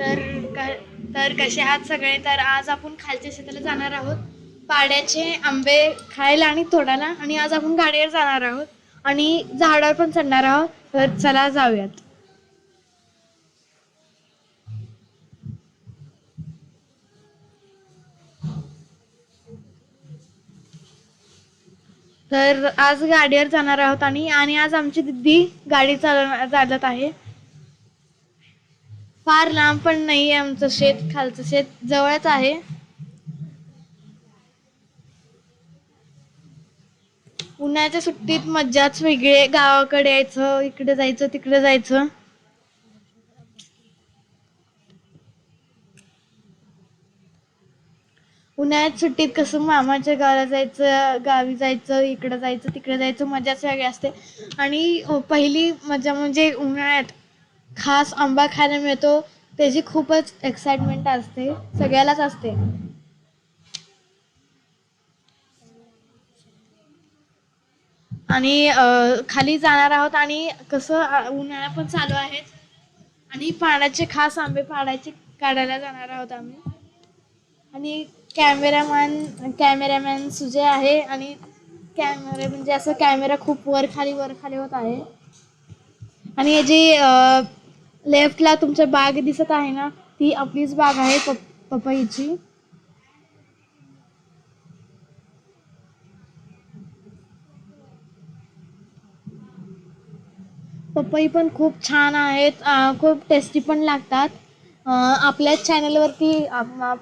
तर क- तर कसे आहात सगळे? तर आज आपण खालच्या शेताला जाणार आहोत. पाड्याचे आंबे खायला आणि तोडायला आणि आज आपण गाडीवर जाणार आहोत आणि झाडावर पण चढणार आहोत. तर चला जाऊयात. तर आज गाडीवर जाणार आहोत आणि आणि आज आमची दिदी गाडी चालव चालत आहे. फार लांब पण नाही आहे आमचं शेत खालचं शेत. जवळच आहे. उन्हाळ्याच्या सुट्टीत मज्जाच वेगळी गावाकडे यायचं इकडे जायचं तिकडे जायचं. उन्हाळ्यात सुट्टीत कसं मामाच्या गावाला जायचं गावी जायचं इकडं जायचं तिकडे जायचं मजाच वेगळी असते. आणि पहिली मजा म्हणजे उन्हाळ्यात खास आंबा खायला मिळतो. त्याची खूपच एक्साइटमेंट असते. सगळ्यालाच असते. आणि खाली जाणार आहोत आणि कसं उन्हाळा पण चालू आहेत. आणि पाण्याचे खास आंबे पाडायचे काढायला जाणार आहोत आम्ही. आणि कॅमेरामॅन कॅमेरामॅन सुजय आहे आणि कॅमेरा म्हणजे असं कॅमेरा खूप वर खाली वर खाली होत आहे. आणि याची लेफ्टला तुमच्या बाग दिसत आहे ना ती आपलीच बाग आहे पप पपईची. पपई पण खूप छान आहेत खूप टेस्टी पण लागतात. आपल्याच चॅनलवरती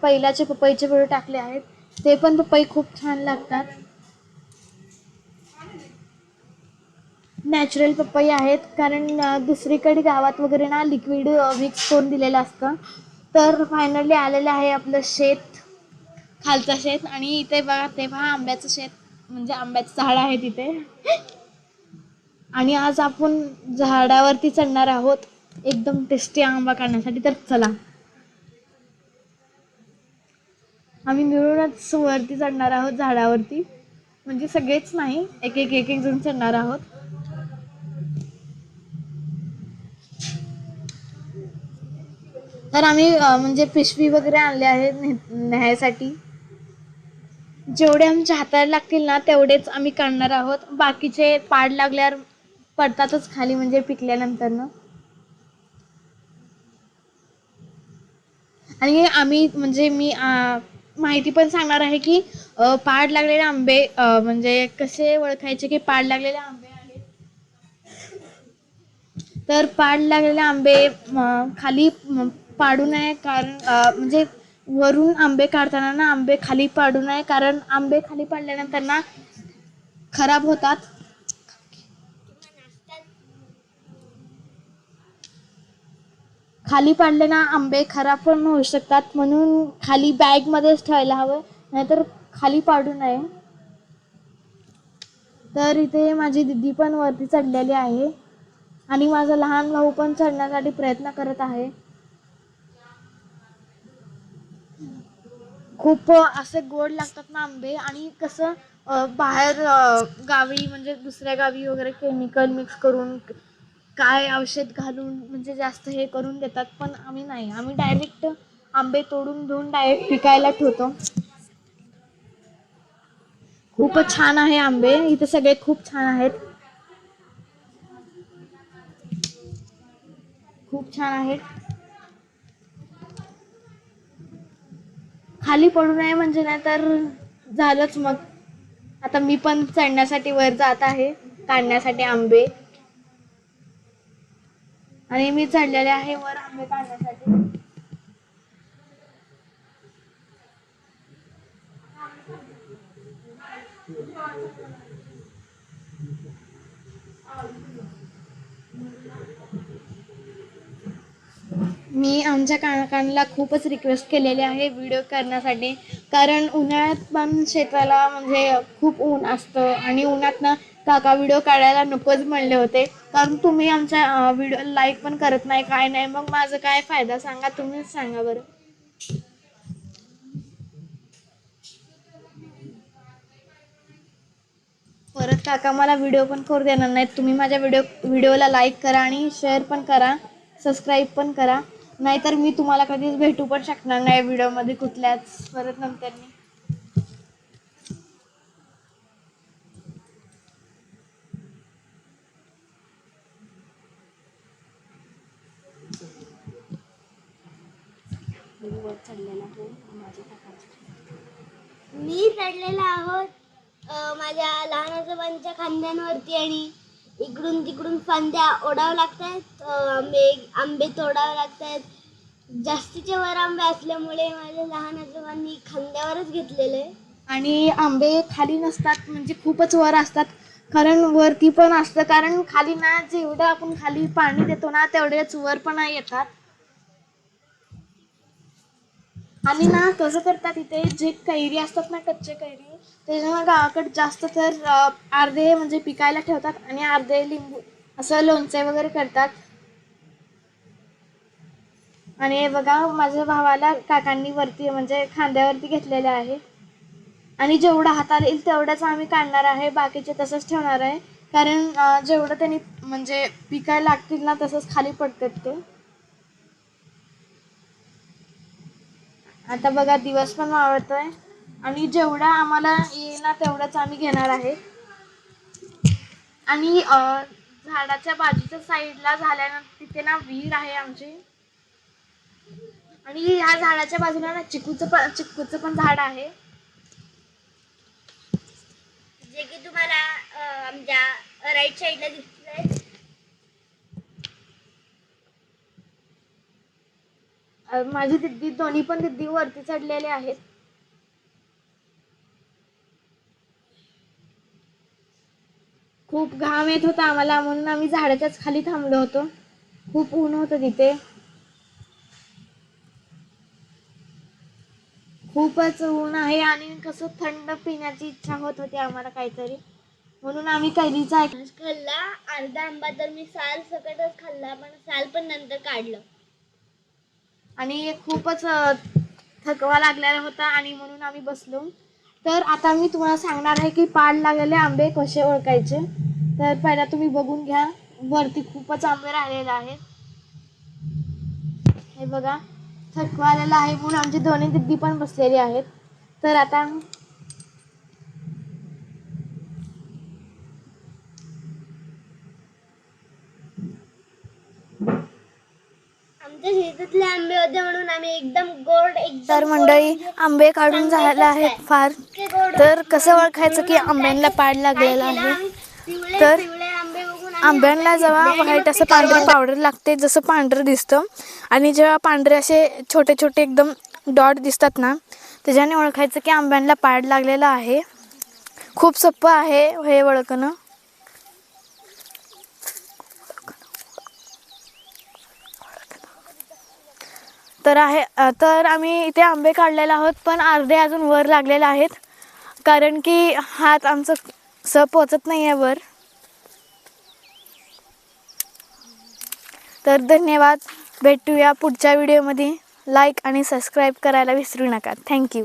पहिल्याचे पपईचे व्हिडिओ टाकले आहेत ते पण पपई खूप छान लागतात. नॅचरल पपई आहेत कारण दुसरीकडे गावात वगैरे ना लिक्विड मिक्स करून दिलेलं असतं. तर फायनली आलेलं आहे आपलं शेत खालचं शेत. आणि इथे बघा ते पहा आंब्याचं शेत म्हणजे आंब्याचं झाड आहे तिथे. आणि आज आपण झाडावरती चढणार आहोत. एकदम टेस्टी आंबा काढण्यासाठी. तर चला. आम्ही मिळूनच वरती चढणार आहोत झाडावरती. म्हणजे सगळेच नाही एक एक एक एक जण चढणार आहोत. तर आम्ही म्हणजे पिशवी वगैरे आणले आहे न्यायसाठी जेवढे आमच्या हाताला लागतील ना तेवढेच आम्ही काढणार आहोत. बाकीचे पाड लागल्यावर पडतातच खाली म्हणजे पिकल्यानंतर ना. आणि आम्ही म्हणजे मी माहिती पण सांगणार आहे की पाड लागलेले आंबे म्हणजे कसे ओळखायचे की पाड लागलेले आंबे आहेत? तर पाड लागलेले आंबे खाली पाडू नये कारण म्हणजे वरून आंबे काढताना ना आंबे खाली पाडू नये कारण आंबे खाली पाडल्यानंतर ना खराब होतात. खाली पाडले ना आंबे खराब पण होऊ शकतात म्हणून खाली बॅगमध्येच ठेवायला हवं नाहीतर खाली पाडू नये. तर इथे माझी दिदी पण वरती चढलेली आहे आणि माझा लहान भाऊ पण चढण्यासाठी प्रयत्न करत आहे. खूप असे गोड लागतात ना आंबे आणि कसं बाहेर गावी म्हणजे दुसऱ्या गावी वगैरे केमिकल मिक्स करून काय औषध घालून म्हणजे जास्त हे करून देतात पण आम्ही नाही. आम्ही डायरेक्ट आंबे तोडून घेऊन डायरेक्ट पिकायला ठेवतो. खूपच छान आहे आंबे. इथे सगळे खूप छान आहेत. खूप छान आहेत. खाली पडू नये म्हणजे नाही तर झालंच मग. आता मी पण चढण्यासाठी वर जात आहे काढण्यासाठी आंबे. आणि मी चढलेले आहे वर आंबे काढण्यासाठी. मी आमच्या काकांना खूपच रिक्वेस्ट केलेली आहे व्हिडिओ करण्यासाठी. कारण उन्हाळ्यात पण शेताला म्हणजे खूप ऊन असतं आणि उन्हात ना काका व्हिडिओ काढायला नकोच म्हणले होते. कारण तुम्ही आमच्या व्हिडिओ लाईक पण करत नाही काय नाही. मग माझं काय फायदा? सांगा तुम्हीच सांगा बरं. परत काका मला व्हिडिओ पण करू देणार नाहीत. तुम्ही माझ्या व्हिडिओ व्हिडिओला लाईक करा आणि शेअर पण करा. सबस्क्राईब पण करा. नाहीतर मी तुम्हाला कधीच भेटू पण शकणार नाही व्हिडिओमध्ये कुठल्याच. परत नंतर मी. मी चढलेला आहोत माझ्या लहान आजोबांच्या खांद्यांवरती आणि इकडून तिकडून फांद्या ओढावं लागतात आंबे आंबे तोडावे लागतात. जास्तीचे वर आंबे असल्यामुळे माझ्या लहान आजोबांनी खांद्यावरच घेतलेले. आणि आंबे खाली नसतात म्हणजे खूपच वर असतात. कारण वरती पण असतं कारण खाली ना जेवढं आपण खाली पाणी देतो ना तेवढेच वर पण येतात. आणि ना कसं करतात इथे जे कैरी असतात ना कच्चे कैरी त्याच्यामुळे गावाकडे जास्त तर अर्धे म्हणजे पिकायला ठेवतात आणि अर्धे लिंबू असं लोणचे वगैरे करतात. आणि हे बघा माझ्या भावाला काकांनी वरती म्हणजे खांद्यावरती घेतलेले आहे. आणि जेवढं हाताला येईल तेवढंच आम्ही काढणार आहे बाकीचे तसंच ठेवणार आहे. कारण जेवढं त्यांनी म्हणजे पिकायला लागतील ना तसंच खाली पडतात ते. आता बघा दिवस पण मावळतोय आणि जेवढा आम्हाला येईल ना तेवढंच आम्ही घेणार आहे. आणि अं, झाडाच्या बाजूच्या साईडला झाल्यानंतर तिथे ना विहीर आहे आमची. आणि ह्या झाडाच्या बाजूला ना चिकूचं पण चिकूचं पण झाड आहे. जे की तुम्हाला आमच्या राईट साईडला दिसतंय. माझी दिद्दी दोन्ही पण दिद्दी वरती चढलेले आहेत. खूप घाम येत होता आम्हाला म्हणून आम्ही झाडाच्याच खाली थांबलो होतो. खूप ऊन होतं तिथे. खूपच ऊन आहे आणि कसं थंड पिण्याची इच्छा होत होती आम्हाला काहीतरी. म्हणून आम्ही कैरीचा खाल्ला अर्धा आंबा तर मी साल सकटच खाल्ला पण साल पण नंतर काढलं. आणि खूपच थकवा लागलेला होता आणि म्हणून आम्ही बसलो. तर आता मी तुम्हाला सांगणार आहे की पाड लागलेले आंबे कसे ओळखायचे. तर पहिला तुम्ही बघून घ्या. वरती खूपच आंबे राहिलेले आहेत. हे बघा थकवा आलेला आहे म्हणून आमची दोन्ही दिद्दी पण बसलेली आहेत. तर आता आमच्या शेतातले आंबे होते म्हणून आम्ही एकदम गोड एकदम तर मंडळी आंबे काढून चांगले झाले आहेत फार. तर कसं ओळखायचं की आंब्यांना पाड लागलेला आहे? तर आंब्यांना जेव्हा व्हाईट असं पांढरं. पावडर लागते जसं पांढरं दिसतं. आणि जेव्हा पांढरे असे छोटे छोटे एकदम डॉट दिसतात ना त्याच्याने ओळखायचं की आंब्यांना पाड लागलेला आहे. खूप सोपं आहे हे ओळखणं. तर आहे तर आम्ही इथे आंबे काढलेले आहोत पण अर्धे अजून वर लागलेले आहेत. कारण की हात आमचं स पोचत नाही आहे वर. तर धन्यवाद. भेटूया पुढच्या व्हिडिओमध्ये लाईक आणि सबस्क्राईब करायला विसरू नका. थँक्यू